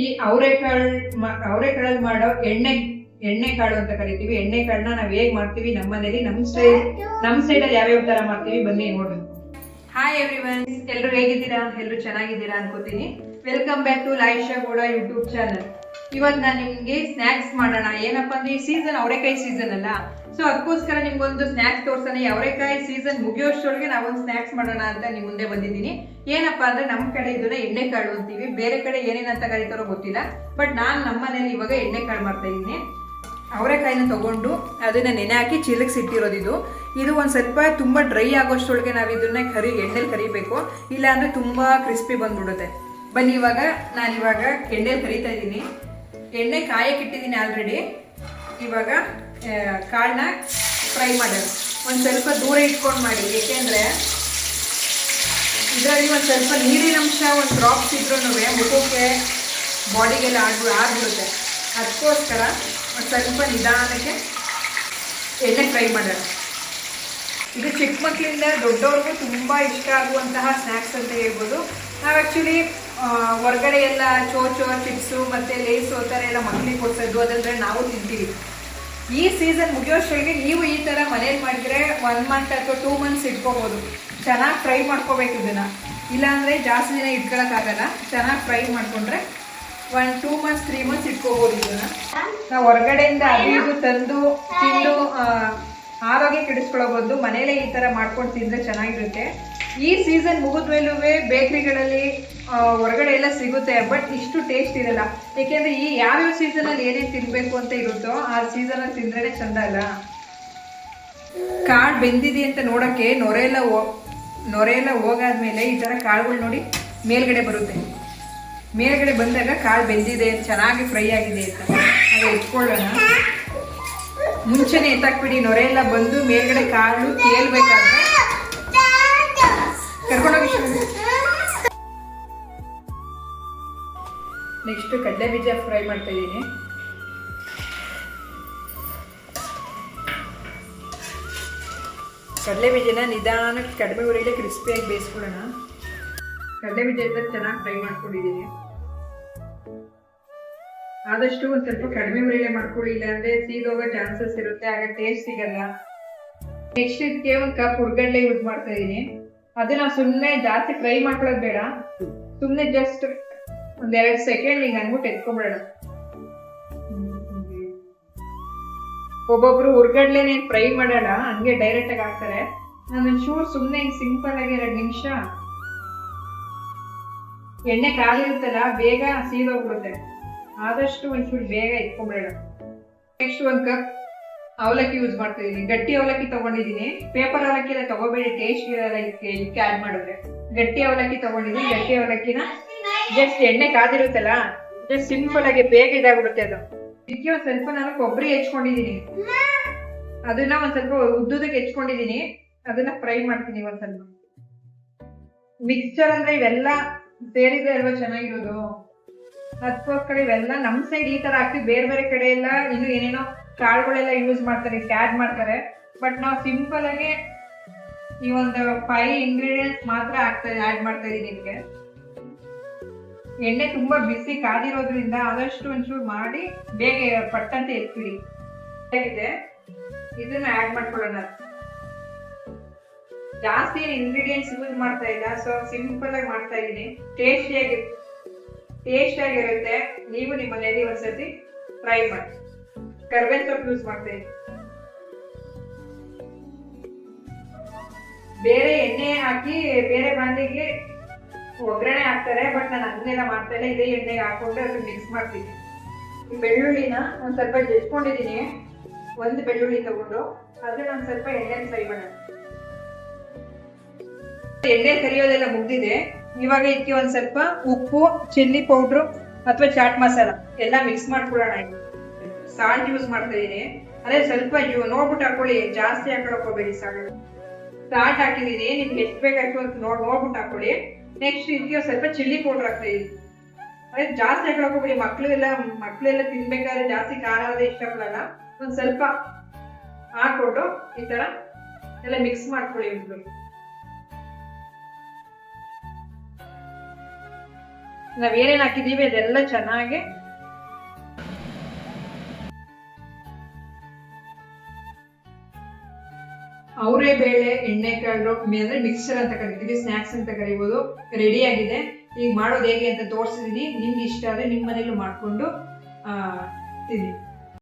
ಈ ಅವರೆಕಾಳು ಅವರೆಕಾಳಲ್ಲಿ ಮಾಡೋ ಎಣ್ಣೆ ಎಣ್ಣೆ ಕಾಳು ಅಂತ ಕರಿತೀವಿ. ಎಣ್ಣೆ ಕಾಳನ್ನ ನಾವ್ ಹೇಗ್ ಮಾಡ್ತೀವಿ? ನಮ್ಮ ಮನೇಲಿ ನಮ್ ಸೈಡ್ ನಮ್ ಸೈಡ್ ಅಲ್ಲಿ ಯಾವ್ಯಾವ ತರ ಮಾಡ್ತೀವಿ? ಬನ್ನಿ ನೋಡ್ಬೇಕು ಹಾಯ್ ಎವ್ರಿವನ್ ಎಲ್ಲರೂ ಹೇಗಿದ್ದೀರಾ? ಎಲ್ಲರೂ ಚೆನ್ನಾಗಿದ್ದೀರಾ ಅನ್ಕೋತೀನಿ. Welcome back to Laisha Gowda YouTube channel ಇವತ್ತು ನಾನು ನಿಮಗೆ ಸ್ನ್ಯಾಕ್ಸ್ ಮಾಡೋಣ. ಏನಪ್ಪ ಅಂದ್ರೆ ಈ ಸೀಸನ್ ಅವರೆಕಾಯಿ ಸೀಸನ್ ಅಲ್ಲ. ಸೊ ಅದಕ್ಕೋಸ್ಕರ ನಿಮ್ಗೊಂದು ಸ್ನ್ಯಾಕ್ಸ್ ತೋರ್ಸೋಣ. ಅವರೆಕಾಯಿ ಸೀಸನ್ ಮುಗಿಯೋಷ್ಟೊಳಗೆ ನಾವೊಂದು ಸ್ನ್ಯಾಕ್ಸ್ ಮಾಡೋಣ ಅಂತ ನಿಮ್ಮ ಮುಂದೆ ಬಂದಿದ್ದೀನಿ. ಏನಪ್ಪಾ ಅಂದ್ರೆ ನಮ್ಮ ಕಡೆ ಇದನ್ನ ಎಣ್ಣೆಕಾಳು ಅಂತೀವಿ. ಬೇರೆ ಕಡೆ ಏನೇನಂತ ಕರೀತಾರೋ ಗೊತ್ತಿಲ್ಲ. ಬಟ್ ನಾನು ನಮ್ಮ ಮನೇಲಿ ಇವಾಗ ಎಣ್ಣೆಕಾಳು ಮಾಡ್ತಾ ಇದ್ದೀನಿ. ಅವರೆಕಾಯಿನ ತಗೊಂಡು ಅದನ್ನ ನೆನೆ ಹಾಕಿ ಚೀಲಕ್ಕೆ ಸಿಟ್ಟಿರೋದಿದ್ದು ಇದು. ಒಂದು ಸ್ವಲ್ಪ ತುಂಬ ಡ್ರೈ ಆಗೋಷ್ಟೊಳಗೆ ನಾವು ಇದನ್ನ ಕರಿ, ಎಣ್ಣೆಲಿ ಕರಿಬೇಕು. ಇಲ್ಲಾಂದ್ರೆ ತುಂಬಾ ಕ್ರಿಸ್ಪಿ ಬಂದ್ಬಿಡುತ್ತೆ. ಬನ್ನಿ ಇವಾಗ, ನಾನು ಇವಾಗ ಎಣ್ಣೆ ಕರಿತಾ ಇದ್ದೀನಿ. ಎಣ್ಣೆ ಕಾಯಕ್ಕೆ ಇಟ್ಟಿದ್ದೀನಿ ಆಲ್ರೆಡಿ ಇವಾಗ ಕಾಳನ್ನ ಫ್ರೈ ಮಾಡೋದು ಒಂದು ಸ್ವಲ್ಪ ದೂರ ಇಟ್ಕೊಂಡು ಮಾಡಿ. ಏಕೆಂದರೆ ಇದರಲ್ಲಿ ಒಂದು ಸ್ವಲ್ಪ ನೀರಿನ ಅಂಶ, ಒಂದು ಡ್ರಾಪ್ಸ್ ಇದ್ರೂ ಮುಖಕ್ಕೆ ಬಾಡಿಗೆಲ್ಲ ಆಡ್ಬಿ ಆಗ್ಬಿಡುತ್ತೆ. ಅದಕ್ಕೋಸ್ಕರ ಒಂದು ಸ್ವಲ್ಪ ನಿಧಾನಕ್ಕೆ ಎಣ್ಣೆ ಫ್ರೈ ಮಾಡೋಣ. ಇದು ಚಿಕ್ಕ ಮಕ್ಕಳಿಂದ ದೊಡ್ಡವ್ರಿಗೂ ತುಂಬ ಇಷ್ಟ ಆಗುವಂತಹ ಸ್ನ್ಯಾಕ್ಸ್ ಅಂತ ಹೇಳ್ಬೋದು. ನಾವು ಆ್ಯಕ್ಚುಲಿ ಹೊರಗಡೆ ಎಲ್ಲ ಚೋಚೋ, ಚಿಪ್ಸು ಮತ್ತು ಲೇಸು ಆ ಥರ ಎಲ್ಲ ಮಕ್ಕಳಿಗೆ ಕೊಡ್ಸೋದು ಅದಂದ್ರೆ ನಾವು ತಿಂತೀವಿ. ಈ ಸೀಸನ್ ಮುಗಿಯೋಷ್ಟೊಳಗೆ ನೀವು ಈ ಥರ ಮನೇಲಿ ಮಾಡಿದ್ರೆ ಒನ್ ಮಂತ್ ಅಥವಾ ಟೂ ಮಂತ್ಸ್ ಇಟ್ಕೋಬೋದು. ಚೆನ್ನಾಗಿ ಫ್ರೈ ಮಾಡ್ಕೋಬೇಕು ಇದನ್ನ. ಇಲ್ಲಾಂದರೆ ಜಾಸ್ತಿ ದಿನ ಇಟ್ಕೊಳಕ್ಕಾಗಲ್ಲ ಚೆನ್ನಾಗಿ ಫ್ರೈ ಮಾಡಿಕೊಂಡ್ರೆ one two months three months ಇಟ್ಕೋಬೋದು ಇದನ್ನ. ನಾವು ಹೊರಗಡೆಯಿಂದ ಅದು ತಂದು, ತಿಂದು ಆರೋಗ್ಯ ಕೆಡಿಸ್ಕೊಳ್ಳೋ ಮನೇಲೆ ಈ ತರ ಮಾಡ್ಕೊಂಡು ತಿಂದ್ರೆ ಚೆನ್ನಾಗಿರುತ್ತೆ. ಈ ಸೀಸನ್ ಮುಗಿದ್ಮೇಲೂ ಬೇಕರಿಗಳಲ್ಲಿ ಹೊರಗಡೆ ಎಲ್ಲ ಸಿಗುತ್ತೆ, ಬಟ್ ಇಷ್ಟು ಟೇಸ್ಟ್ ಇರಲ್ಲ. ಏಕೆಂದ್ರೆ ಈ ಯಾವ್ಯಾವ ಸೀಸನ್ ಅಲ್ಲಿ ಏನೇನ್ ತಿನ್ಬೇಕು ಅಂತ ಇರುತ್ತೋ ಆ ಸೀಸನ್ ಅಲ್ಲಿ ತಿಂದ್ರೇನೆ ಚಂದ ಅಲ್ಲ. ಕಾಳು ಬೆಂದಿದೆ ಅಂತ ನೋಡಕ್ಕೆ ನೊರೆಲ್ಲ ಎಲ್ಲ ಹೋ- ನೊರೆ ಎಲ್ಲ ಹೋಗಾದ್ಮೇಲೆ ಈ ತರ ಕಾಳುಗಳು ನೋಡಿ ಮೇಲ್ಗಡೆ ಬರುತ್ತೆ. ಮೇಲ್ಗಡೆ ಬಂದಾಗ ಕಾಳು ಬೆಂದಿದೆ, ಚೆನ್ನಾಗಿ ಫ್ರೈ ಆಗಿದೆ ಅಂತ. ಅದು ಇಟ್ಕೊಳ್ಳೋಣ. ಮುಂಚೆನೆ ಎತ್ತಾಕ್ಬಿಡಿ, ನೊರೆ ಎಲ್ಲ ಬಂದು ಮೇಲ್ಗಡೆ ಕಾಳು ತೇಲ್ಬೇಕಾದ್ರೆ ನೆಕ್ಸ್ಟ್ ಕಡಲೆ ಬೀಜ ಫ್ರೈ ಮಾಡ್ತಾ ಇದ್ದೀನಿ. ಕಡಲೆ ಬೀಜನ ನಿಧಾನಕ್ಕೆ ಕಡಿಮೆ ಉರಿಯಲ್ಲಿ ಕ್ರಿಸ್ಪಿಯಾಗಿ ಬೇಯಿಸ್ಕೊಳ್ಳೋಣ. ಕಡಲೆ ಬೀಜ ಚೆನ್ನಾಗಿ ಫ್ರೈ ಮಾಡ್ಕೊಂಡಿದ್ದೀನಿ. ಆದಷ್ಟು ಒಂದು ಸ್ವಲ್ಪ ಕಡಿಮೆ ಉರಿಲೆ ಮಾಡ್ಕೊಳ್ಳಿ ಇಲ್ಲ ಅಂದ್ರೆ ಸೀದೋಗೋ ಚಾನ್ಸಸ್ ಇರುತ್ತೆ, ಆಗ ಟೇಸ್ಟ್ ಸಿಗಲ್ಲ. ನೆಕ್ಸ್ಟ್ ಇದಕ್ಕೆ ಒಂದು ಕಪ್ ಹುರ್ಗಡ್ಲೆ ಯೂಸ್ ಮಾಡ್ತಾ ಇದೀನಿ ನಾವು ಸುಮ್ಮನೆ ಜಾಸ್ತಿ ಫ್ರೈ ಮಾಡ್ಕೊಳ್ಳೋದು ಬೇಡ. ಸುಮ್ಮನೆ ಜಸ್ಟ್ ಒಂದ್ ಎರಡ್ ಸೆಕೆಂಡ್ ಹಿಂಗ್ ಅನ್ಬಿಟ್ಟು ಎತ್ಕೊಂಡ್ಬಿಡೋಣ ಒಬ್ಬೊಬ್ರು ಹುರ್ಗಡ್ಲೆನೇ ಫ್ರೈ ಮಾಡೋಣ, ಹಂಗೆ ಡೈರೆಕ್ಟ್ ಆಗಿ ಹಾಕ್ತಾರೆ. ನಾನು ಶೂರ್ ಸುಮ್ಮನೆ ಸಿಂಪಲ್ ಆಗಿ ಎರಡು ನಿಮಿಷ. ಎಣ್ಣೆ ಕಾಲಿರುತ್ತಲ್ಲ ಬೇಗ ಸೀದೋಗ್ಬಿಡುತ್ತೆ. ಆದಷ್ಟು ಒಂಚೂರು ಬೇಗ ಇಟ್ಕೊಂಡ್ಬಿಡೋಣ ನೆಕ್ಸ್ಟ್ ಒಂದ್ ಕಪ್ ಅವಲಕ್ಕಿ ಯೂಸ್ ಮಾಡ್ತಾ ಇದೀನಿ ಗಟ್ಟಿ ಅವಲಕ್ಕಿ ತಗೊಂಡಿದ್ದೀನಿ ಪೇಪರ್ ಅವಲಕ್ಕಿ ಎಲ್ಲ ತಗೋಬೇಡಿ ಟೇಸ್ಟ್ ಇರಲ್ಲ ಇದಕ್ಕೆ ಇದಕ್ಕೆ ಆಡ್ ಮಾಡಿದ್ರೆ. ಗಟ್ಟಿ ಅವಲಕ್ಕಿ ತಗೊಂಡಿದ್ದೀನಿ ಗಟ್ಟಿ ಅವಲಕ್ಕಿನ ಜಸ್ಟ್ ಎಣ್ಣೆ ಕಾದಿರುತ್ತಲ್ಲ ಜಸ್ಟ್ ಸಿಂಪಲ್ ಆಗಿ ಬೇಗ ಇದಾಗ್ಬಿಡುತ್ತೆ ಅದು. ಇದಕ್ಕೆ ಒಂದ್ ಸ್ವಲ್ಪ ನಾನು ಕೊಬ್ಬರಿ ಹೆಚ್ಕೊಂಡಿದ್ದೀನಿ ಅದನ್ನ ಒಂದ್ ಸ್ವಲ್ಪ ಉದ್ದುದಕ್ಕೆ ಹೆಚ್ಕೊಂಡಿದ್ದೀನಿ ಅದನ್ನ ಫ್ರೈ ಮಾಡ್ತೀನಿ ಒಂದ್ ಸ್ವಲ್ಪ. ಮಿಕ್ಸ್ಚರ್ ಅಂದ್ರೆ ಇವೆಲ್ಲ ಸೇರಿದ್ರೆ ಅಲ್ವಾ ಚೆನ್ನಾಗಿರೋದು? ಅದಕ್ಕೋಸ್ಕರ ಇವೆಲ್ಲ ನಮ್ ಸೈಡ್ ಈ ತರ ಹಾಕ್ತಿವಿ ಬೇರೆ ಬೇರೆ ಕಡೆ ಎಲ್ಲ ಇನ್ನು ಏನೇನೋ ಕಾಳುಗಳೆಲ್ಲ ಯೂಸ್ ಮಾಡ್ತಾರೆ ಆ್ಯಡ್ ಮಾಡ್ತಾರೆ. ಬಟ್ ನಾವು ಸಿಂಪಲ್ ಆಗಿ ಈ ಒಂದು ಫೈವ್ ಇಂಗ್ರೀಡಿಯೆಂಟ್ಸ್ ಮಾತ್ರ ಆಗ್ತಾ ಆ್ಯಡ್ ಮಾಡ್ತಾ ಇದ್ದೀನಿ ನಿಮಗೆ. ಎಣ್ಣೆ ತುಂಬಾ ಬಿಸಿ ಕಾದಿರೋದ್ರಿಂದ ಆದಷ್ಟು ಒಂಚೂರು ಮಾಡಿ ಬೇಗ ಪಟ್ಟಂತೆ ಎತ್ಬಿಡಿ. ಹೇಗಿದೆ ಇದನ್ನ ಆ್ಯಡ್ ಮಾಡ್ಕೊಳ್ಳೋಣ. ಜಾಸ್ತಿ ಇಂಗ್ರೀಡಿಯೆಂಟ್ಸ್ ಯೂಸ್ ಮಾಡ್ತಾ ಇಲ್ಲ ಸೊ ಸಿಂಪಲ್ ಆಗಿ ಮಾಡ್ತಾ ಇದ್ದೀನಿ ಟೇಸ್ಟಿಯಾಗಿ ಟೇಸ್ಟ್ ಆಗಿರುತ್ತೆ. ನೀವು ನಿಮ್ಮ ಮನೆಯಲ್ಲಿ ಒಂದ್ಸತಿ ಟ್ರೈ ಮಾಡಿ. ಕರ್ಬೇವಿನ ಸೊಪ್ಪು ಯೂಸ್ ಮಾಡ್ತೇವೆ ಬೇರೆ ಎಣ್ಣೆ ಹಾಕಿ, ಬೇರೆ ಬಾಂಡಿಗೆ ಒಗ್ಗರಣೆ ಹಾಕ್ತಾರೆ ಬಟ್ ನಾನು ಅದನ್ನೆಲ್ಲ ಮಾಡ್ತಾ ಇಲ್ಲ. ಇದೇ ಎಣ್ಣೆಗೆ ಹಾಕೊಂಡು ಅದನ್ನ ಮಿಕ್ಸ್ ಮಾಡ್ತೀನಿ. ಈ ಬೆಳ್ಳುಳ್ಳಿನ ಒಂದು ಸ್ವಲ್ಪ ಜಜ್ಕೊಂಡಿದ್ದೀನಿ. ಒಂದು ಬೆಳ್ಳುಳ್ಳಿ ತಗೊಂಡು. ಅದನ್ನ ಒಂದ್ ಸ್ವಲ್ಪ ಎಣ್ಣೆ ಫ್ರೈ ಮಾಡೋಣ. ಎಣ್ಣೆ ಕರಿಯೋದೆಲ್ಲ ಮುಗ್ದಿದೆ. ಇವಾಗ ಇದಕ್ಕೆ ಒಂದ್ ಸ್ವಲ್ಪ ಉಪ್ಪು ಚಿಲ್ಲಿ ಪೌಡ್ರು ಅಥವಾ ಚಾಟ್ ಮಸಾಲ ಎಲ್ಲ ಮಿಕ್ಸ್ ಮಾಡ್ಕೊಳ್ಳೋಣ. ಸಾಲ್ಟ್ ಯೂಸ್ ಮಾಡ್ತಾ ಇದೀನಿ ಅದೇ ಸ್ವಲ್ಪ ನೋಡ್ಬಿಟ್ಟು ಹಾಕೊಳ್ಳಿ, ಜಾಸ್ತಿ ಹಾಕೊಳಕ್ ಹೋಗ್ಬೇಡಿ ಸಾಲ್ಟ್. ಸಾಲ್ಟ್ ಹಾಕಿದೀನಿ ನಿಮ್ಗೆ ಎಷ್ಟು ಬೇಕಾಯ್ತು ಅಂತ ನೋಡ್, ನೋಡ್ಬಿಟ್ಟು ಹಾಕೊಳ್ಳಿ. ನೆಕ್ಸ್ಟ್ ಇದಕ್ಕೆ ಸ್ವಲ್ಪ ಚಿಲ್ಲಿ ಪೌಡರ್ ಹಾಕ್ತಾ ಇದೀನಿ ಅದೇ ಜಾಸ್ತಿ ಹಾಕೊಳಕ್ ಹೋಗ್ಬೇಡಿ ಎಲ್ಲ ಮಕ್ಳೆಲ್ಲ ತಿನ್ಬೇಕಾದ್ರೆ ಜಾಸ್ತಿ ಖಾರ ಆದ್ರೆ ಇಷ್ಟಪಡಲ್ಲ. ಒಂದ್ ಸ್ವಲ್ಪ ಹಾಕೊಂಡು ಈ ತರ ಎಲ್ಲ ಮಿಕ್ಸ್ ಮಾಡ್ಕೊಳ್ಳಿ ಒಂದು. ನಾವ್ ಏನೇನ್ ಹಾಕಿದೀವಿ ಅದೆಲ್ಲ ಚೆನ್ನಾಗಿ ಅವರೇ ಬೇಳೆ, ಎಣ್ಣೆ ಕಾಳು ಅಂದ್ರೆ ಮಿಕ್ಸ್ಚರ್ ಅಂತ ಕರಿತೀವಿ ಸ್ನಾಕ್ಸ್ ಅಂತ ಕರಿಬೋದು. ರೆಡಿ ಆಗಿದೆ. ಈಗ ಮಾಡೋದು ಹೇಗೆ ಅಂತ ತೋರಿಸಿದೀನಿ. ನಿಮ್ಗೆ ಇಷ್ಟ ಆದ್ರೆ ನಿಮ್ಮ ಮನೇಲೂ ಮಾಡ್ಕೊಂಡು ತಿನ್ನಿ.